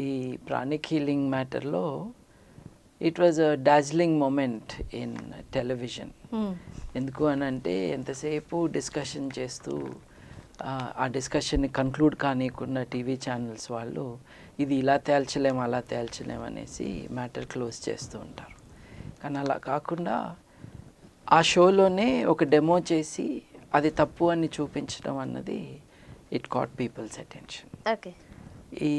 ఈ pranic healing మ్యాటర్లో it was a dazzling moment in television ఎందుకు అని అంటే ఎంతసేపు డిస్కషన్ చేస్తూ ఆ, డిస్కషన్ని కన్క్లూడ్ కానియకుండా టీవీ ఛానల్స్ వాళ్ళు ఇది ఇలా తేల్చలేం అలా తేల్చలేం అనేసి మ్యాటర్ క్లోజ్ చేస్తూ ఉంటారు. కానీ అలా కాకుండా ఆ షోలోనే ఒక డెమో చేసి అది తప్పు అని చూపించడం అన్నది it caught people's attention okay ఈ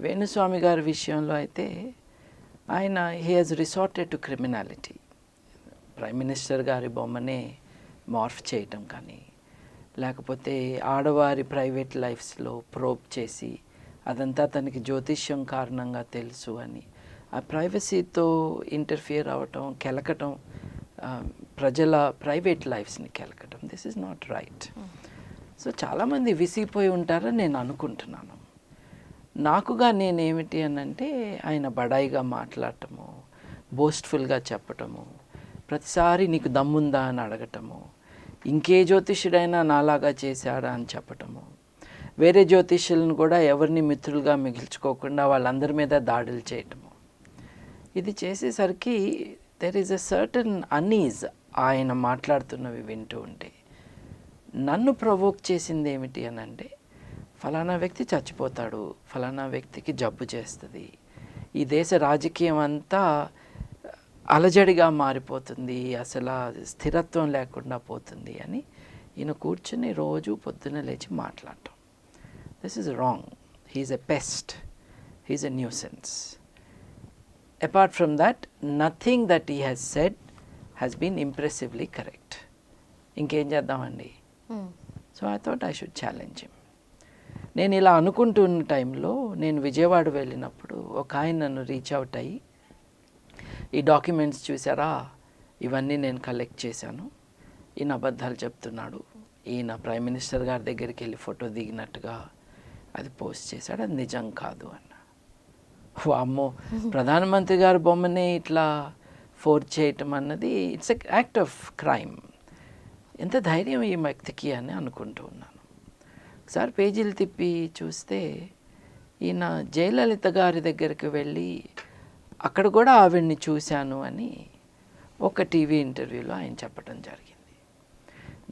వేణుస్వామి గారి విషయంలో అయితే ఆయన he has resorted to criminality prime minister గారి బొమ్మనే మార్ఫ్ చేయటం కానీ లేకపోతే ఆడవారి ప్రైవేట్ లైఫ్స్లో ప్రోబ్ చేసి అదంతా తనకి జ్యోతిష్యం కారణంగా తెలుసు అని. ఆ ప్రైవసీతో ఇంటర్ఫియర్ అవ్వటం కెలకటం ప్రజల ప్రైవేట్ లైఫ్స్ని కెలకటం. This is not right so చాలామంది విసిగిపోయి ఉంటారని నేను అనుకుంటున్నాను. నాకుగా నేనేమిటి అని అంటే ఆయన బడాయిగా మాట్లాడటము బోస్ట్ఫుల్గా చెప్పటము ప్రతిసారి నీకు దమ్ముందా అని అడగటము ఇంకే జ్యోతిష్యుడైనా నాలాగా చేశాడా అని చెప్పటము. వేరే జ్యోతిష్యులను కూడా ఎవరిని మిత్రులుగా మిగిల్చుకోకుండా వాళ్ళందరి మీద దాడులు చేయటము. ఇది చేసేసరికి there is a certain unease ఆయన మాట్లాడుతున్నవి వింటూ ఉంటే నన్ను ప్రవోక్ చేసింది ఏమిటి అని అంటే ఫలానా వ్యక్తి చచ్చిపోతాడు ఫలానా వ్యక్తికి జబ్బు చేస్తుంది. ఈ దేశ రాజకీయం అంతా అలజడిగా మారిపోతుంది అసలు స్థిరత్వం లేకుండా పోతుంది అని ఈయన కూర్చుని రోజు పొద్దున్న లేచి మాట్లాడటం. This is wrong he's a pest he's a nuisance apart from that nothing that he has said has been impressively correct ఇంకేం చేద్దామండి? So I thought I should challenge him నేను ఇలా అనుకుంటున్న టైంలో నేను విజయవాడ వెళ్ళినప్పుడు ఒక ఆయన నన్ను రీచ్ అవుట్ అయ్యి ఈ డాక్యుమెంట్స్ చూసారా? ఇవన్నీ నేను కలెక్ట్ చేశాను. ఈయన అబద్ధాలు చెప్తున్నాడు. ఈయన ప్రైమ్ మినిస్టర్ గారి దగ్గరికి వెళ్ళి ఫోటో దిగినట్టుగా అది పోస్ట్ చేశాడు. అది నిజం కాదు అన్న. అమ్మో ప్రధానమంత్రి గారి బొమ్మని ఇట్లా ఫోర్జ్ చేయటం అన్నది it's a act of crime ఎంత ధైర్యం ఈ వ్యక్తికి అని అనుకుంటూ ఉన్నాను. ఒకసారి పేజీలు తిప్పి చూస్తే ఈయన జయలలిత గారి దగ్గరికి వెళ్ళి అక్కడ కూడా ఆవిడ్ని చూశాను అని ఒక టీవీ ఇంటర్వ్యూలో ఆయన చెప్పడం జరిగింది.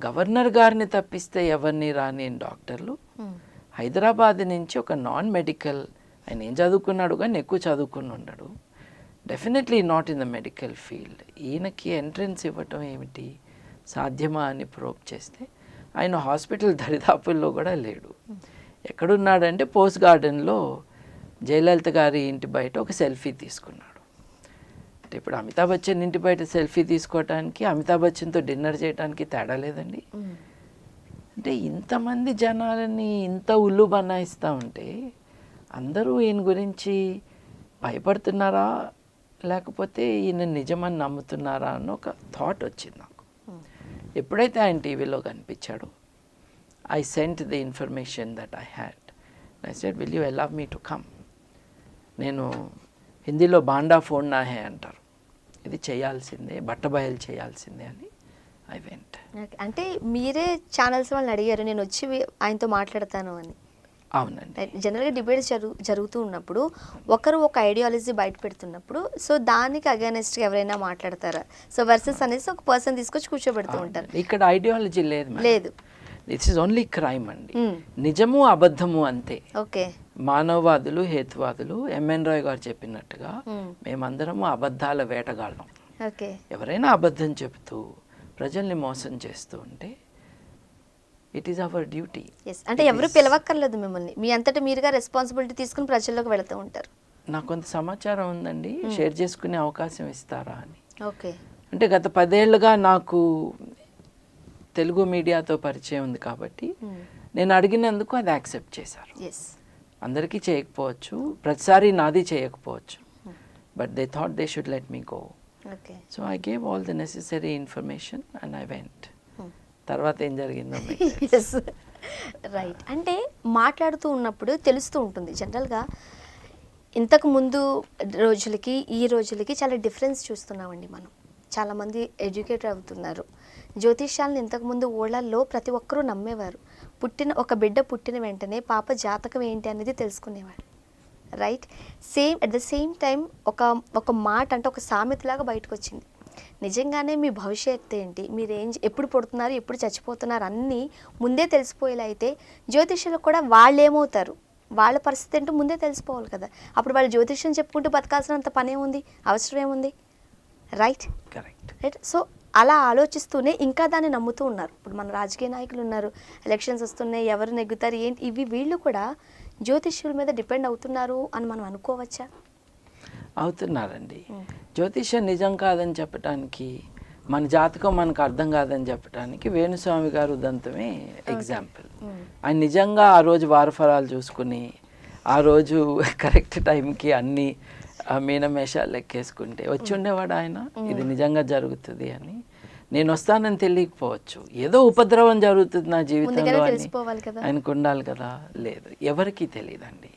గవర్నర్ గారిని తప్పిస్తే ఎవరిని రాని డాక్టర్లు హైదరాబాద్ నుంచి ఒక నాన్ మెడికల్ ఆయన ఏం చదువుకున్నాడు కానీ ఎక్కువ చదువుకుని ఉండడు. Definitely not in the medical field. ఈయనకి ఎంట్రన్స్ ఇవ్వటం ఏమిటి? సాధ్యమా అని ప్రోబ్ చేస్తే ఆయన హాస్పిటల్ దరిదాపుల్లో కూడా లేడు. ఎక్కడున్నాడంటే పోస్ట్ గార్డెన్లో జయలలిత గారి ఇంటి బయట ఒక సెల్ఫీ తీసుకున్నాడు. అంటే ఇప్పుడు అమితాబ్ బచ్చన్ ఇంటి బయట సెల్ఫీ తీసుకోవటానికి అమితాబ్ బచ్చన్తో డిన్నర్ చేయడానికి తేడా లేదండి. అంటే ఇంతమంది జనాలని ఇంత ఉల్లు బనాయిస్తూ ఉంటే అందరూ ఈయన గురించి భయపడుతున్నారా? లేకపోతే ఈయన నిజమని నమ్ముతున్నారా? అని ఒక థాట్ వచ్చింది ఎప్పుడైతే ఆయన టీవీలో కనిపించాడో I sent the information that I had I said will you allow me to come నేను హిందీలో బాండా ఫోన్ నా హే అంటారు. ఇది చేయాల్సిందే బట్టబయలు చేయాల్సిందే అని ఐ వెంట్ అంటే మీరే ఛానల్స్ వాళ్ళని అడిగారు నేను వచ్చి ఆయనతో మాట్లాడతాను అని. అవునండి. జనరల్గా డిబేట్స్ జరుగు జరుగుతూ ఉన్నప్పుడు ఒకరు ఒక ఐడియాలజీ బయట పెడుతున్నప్పుడు సో దానికి అగేనెస్ట్గా ఎవరైనా మాట్లాడతారా? సో వర్సెస్ అనేసి ఒక పర్సన్ తీసుకొచ్చి కూర్చోబెడుతూ ఉంటారు. ఇక్కడ ఐడియాలజీ లేదు. లేదు. దిస్ ఇస్ ఓన్లీ క్రైమ్ అండి. నిజము అబద్ధము అంతే. ఓకే. మానవవాదులు హేతువాదులు ఎంఎన్ రాయ్ గారు చెప్పినట్టుగా మ్మ్. మేమందరము అబద్ధాల వేటగాళ్ళం. ఓకే. ఎవరైనా అబద్ధం చెబుతూ ప్రజల్ని మోసం చేస్తూ ఉంటే ఇట్ ఈస్ అవర్ డ్యూటీ అంటే ఎవరు పిలవక్కర్లేదు మిమ్మల్ని. మీ అంతటా మీరుగా రెస్పాన్సిబిలిటీ తీసుకుని ప్రజల్లోకి వెళుతూ ఉంటారు. నాకు కొంత సమాచారం ఉందండి. షేర్ చేసుకునే అవకాశం ఇస్తారా అని. ఓకే. అంటే గత పదేళ్ళుగా నాకు తెలుగు మీడియాతో పరిచయం ఉంది కాబట్టి నేను అడిగినందుకు అది యాక్సెప్ట్ చేశారు. అందరికీ చేయకపోవచ్చు. ప్రతిసారి నాది చేయకపోవచ్చు. But they thought they should let me go okay so I gave all the necessary information and I went తర్వాత ఏం జరిగిందో రైట్ అంటే మాట్లాడుతూ ఉన్నప్పుడు తెలుస్తూ ఉంటుంది. జనరల్గా ఇంతకు ముందు రోజులకి ఈ రోజులకి చాలా డిఫరెన్స్ చూస్తున్నామండి మనం. చాలామంది ఎడ్యుకేటర్ అవుతున్నారు. జ్యోతిష్యాలను ఇంతకుముందు ఓళ్ళల్లో ప్రతి ఒక్కరూ నమ్మేవారు. పుట్టిన ఒక బిడ్డ పుట్టిన వెంటనే పాప జాతకం ఏంటి అనేది తెలుసుకునేవారు. Right same at the same time ఒక ఒక మాట అంటే ఒక సామెతలాగా బయటకు వచ్చింది నిజంగానే మీ భవిష్యత్తు ఏంటి? మీరు ఏం ఎప్పుడు పుడుతున్నారు? ఎప్పుడు చచ్చిపోతున్నారు? అన్నీ ముందే తెలిసిపోయేలా అయితే జ్యోతిష్యులకు కూడా వాళ్ళు ఏమవుతారు వాళ్ళ పరిస్థితి ఏంటో ముందే తెలిసిపోవాలి కదా. అప్పుడు వాళ్ళు జ్యోతిష్యం చెప్పుకుంటూ బతకాల్సినంత పనే ఉంది అవసరం ఏముంది రైట్ కరెక్ట్ రైట్ సో అలా ఆలోచిస్తూనే ఇంకా దాన్ని నమ్ముతూ ఉన్నారు. ఇప్పుడు మన రాజకీయ నాయకులు ఉన్నారు. ఎలక్షన్స్ వస్తున్నాయి ఎవరు నెగ్గుతారు ఏంటి? ఇవి వీళ్ళు కూడా జ్యోతిష్యుల మీద డిపెండ్ అవుతున్నారు అని మనం అనుకోవచ్చా? అవుతున్నారండి. జ్యోతిష్యం నిజం కాదని చెప్పటానికి మన జాతకం మనకు అర్థం కాదని చెప్పటానికి వేణుస్వామి గారు ఉదంతమే ఎగ్జాంపుల్ ఆయన నిజంగా ఆ రోజు వారఫలాలు చూసుకుని ఆ రోజు కరెక్ట్ టైంకి అన్ని మీనమేషాలు లెక్కేసుకుంటే వచ్చి ఉండేవాడు ఆయన? ఇది నిజంగా జరుగుతుంది అని. నేను వస్తానని తెలియకపోవచ్చు. ఏదో ఉపద్రవం జరుగుతుంది నా జీవితంలో అని ఆయనకు ఉండాలి కదా? లేదు. ఎవరికీ తెలియదండి.